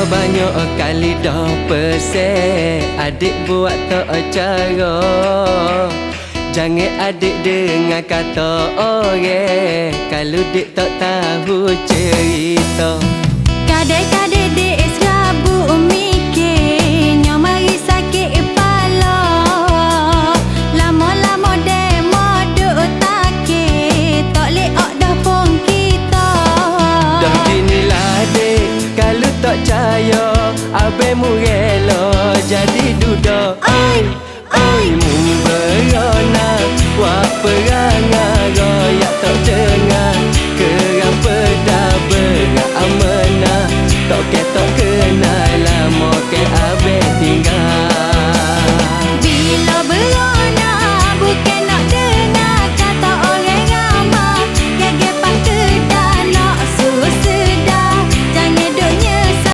Banyak kali dah pesek Adik buat tak cara Jangan adik dengar kata orang Kalau dik tak tahu cerita. Kadek-kadek မှုရဲ့လောကြတိတုတော်အိုင်အိုင်မူဘရနာဝပရငါရော